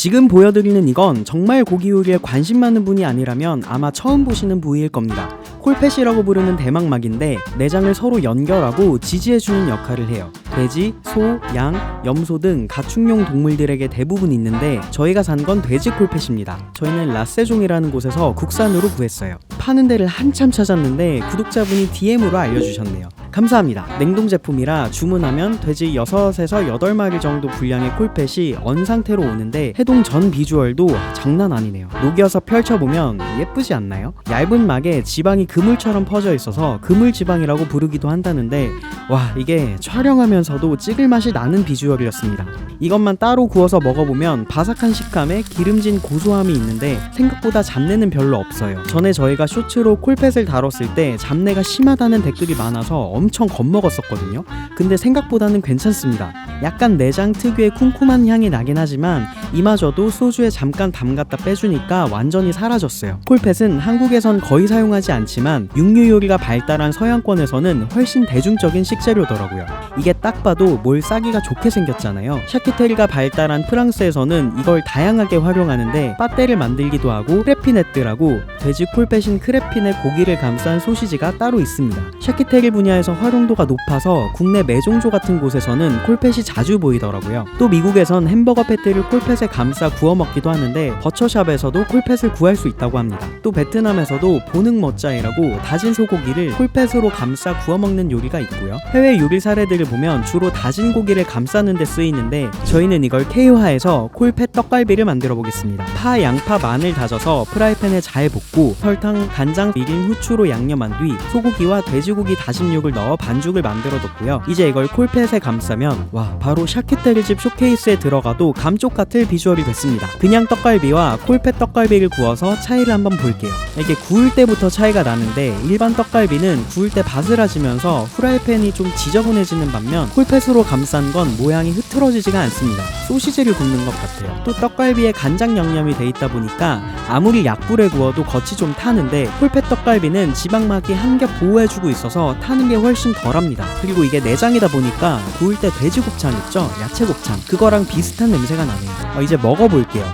지금 보여드리는 이건 정말 고기 요리에 관심 많은 분이 아니라면 아마 처음 보시는 부위일 겁니다. 콜펫이라고 부르는 대망막인데 내장을 서로 연결하고 지지해주는 역할을 해요. 돼지, 소, 양, 염소 등 가축용 동물들에게 대부분 있는데 저희가 산 건 돼지 콜펫입니다. 저희는 라세종이라는 곳에서 국산으로 구했어요. 파는 데를 한참 찾았는데 구독자분이 DM으로 알려주셨네요. 감사합니다. 냉동 제품이라 주문하면 돼지 6에서 8마리 정도 분량의 콜펫이 언 상태로 오는데 해동 전 비주얼도 장난 아니네요. 녹여서 펼쳐보면 예쁘지 않나요? 얇은 막에 지방이 그물처럼 퍼져 있어서 그물 지방이라고 부르기도 한다는데 와 이게 촬영하면서도 찍을 맛이 나는 비주얼이었습니다. 이것만 따로 구워서 먹어보면 바삭한 식감에 기름진 고소함이 있는데 생각보다 잡내는 별로 없어요. 전에 저희가 쇼츠로 콜펫을 다뤘을 때 잡내가 심하다는 댓글이 많아서 엄청 겁먹었었거든요. 근데 생각보다는 괜찮습니다. 약간 내장 특유의 쿰쿰한 향이 나긴 하지만 이마저도 소주에 잠깐 담갔다 빼주니까 완전히 사라졌어요. 콜펫은 한국에선 거의 사용하지 않지만 육류 요리가 발달한 서양권에서는 훨씬 대중적인 식재료더라고요. 이게 딱 봐도 뭘 싸기가 좋게 생겼잖아요. 샤키테리가 발달한 프랑스에서는 이걸 다양하게 활용하는데 빠떼를 만들기도 하고 크레피네뜨라고 돼지 콜펫인 크레핀에 고기를 감싼 소시지가 따로 있습니다. 샤키테리 분야에서 활용도가 높아서 국내 매종조 같은 곳에서는 콜펫이 자주 보이더라고요. 또 미국에선 햄버거 패티를 콜펫에 감싸 구워 먹기도 하는데 버처샵에서도 콜펫을 구할 수 있다고 합니다. 또 베트남에서도 보능 머짜이라고 다진 소고기를 콜펫으로 감싸 구워 먹는 요리가 있고요. 해외 요리 사례들을 보면 주로 다진 고기를 감싸는 데 쓰이는데 저희는 이걸 K화해서 콜펫 떡갈비를 만들어 보겠습니다. 파, 양파, 마늘 다져서 프라이팬에 잘 볶고 설탕, 간장, 미림, 후추로 양념한 뒤 소고기와 돼지고기 다짐육을 넣어 반죽을 만들어 뒀고요. 이제 이걸 콜펫에 감싸면 와 바로 샤키테리집 쇼케이스에 들어가도 감쪽 같을 비주얼이 됐습니다. 그냥 떡갈비와 콜펫 떡갈비를 구워서 차이를 한번 볼게요. 이게 구울 때부터 차이가 나는데 일반 떡갈비는 구울 때 바스라지면서 후라이팬이 좀 지저분해지는 반면 콜펫으로 감싼 건 모양이 흐트러지지가 않습니다. 소시지를 굽는 것 같아요. 또 떡갈비에 간장 양념이 돼 있다 보니까 아무리 약불에 구워도 겉이 좀 타는데 콜펫 떡갈비는 지방막이 한 겹 보호해주고 있어서 타는 게 훨씬 덜합니다. 그리고 이게 내장이다 보니까 구울 때 돼지 곱창 있죠? 야채 곱창 그거랑 비슷한 냄새가 나네요. 어, 이제 먹어볼게요.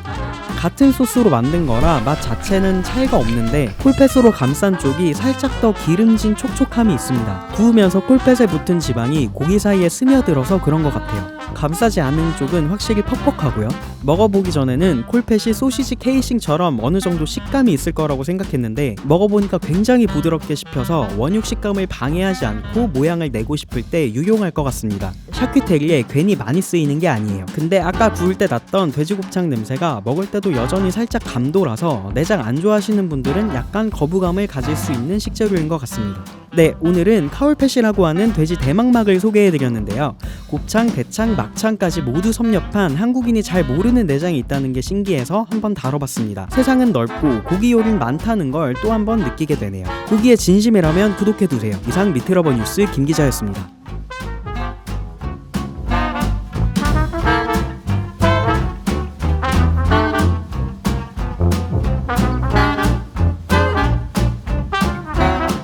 같은 소스로 만든 거라 맛 자체는 차이가 없는데 콜펫으로 감싼 쪽이 살짝 더 기름진 촉촉함이 있습니다. 구우면서 콜펫에 붙은 지방이 고기 사이에 스며들어서 그런 것 같아요. 감싸지 않은 쪽은 확실히 퍽퍽하고요. 먹어보기 전에는 콜펫이 소시지 케이싱처럼 어느 정도 식감이 있을 거라고 생각했는데 먹어보니까 굉장히 부드럽게 씹혀서 원육 식감을 방해하지 않고 모양을 내고 싶을 때 유용할 것 같습니다. 샤키테리에 괜히 많이 쓰이는 게 아니에요. 근데 아까 구울 때 났던 돼지곱창 냄새가 먹을 때도 여전히 살짝 감돌아서 내장 안 좋아하시는 분들은 약간 거부감을 가질 수 있는 식재료인 것 같습니다. 네, 오늘은 카울펫이라고 하는 돼지 대망막을 소개해드렸는데요. 곱창, 대창, 막창까지 모두 섭렵한 한국인이 잘 모르는 내장이 있다는 게 신기해서 한번 다뤄봤습니다. 세상은 넓고 고기 요리는 많다는 걸 또 한번 느끼게 되네요. 고기에 진심이라면 구독해두세요. 이상 미트러버 뉴스 김 기자였습니다.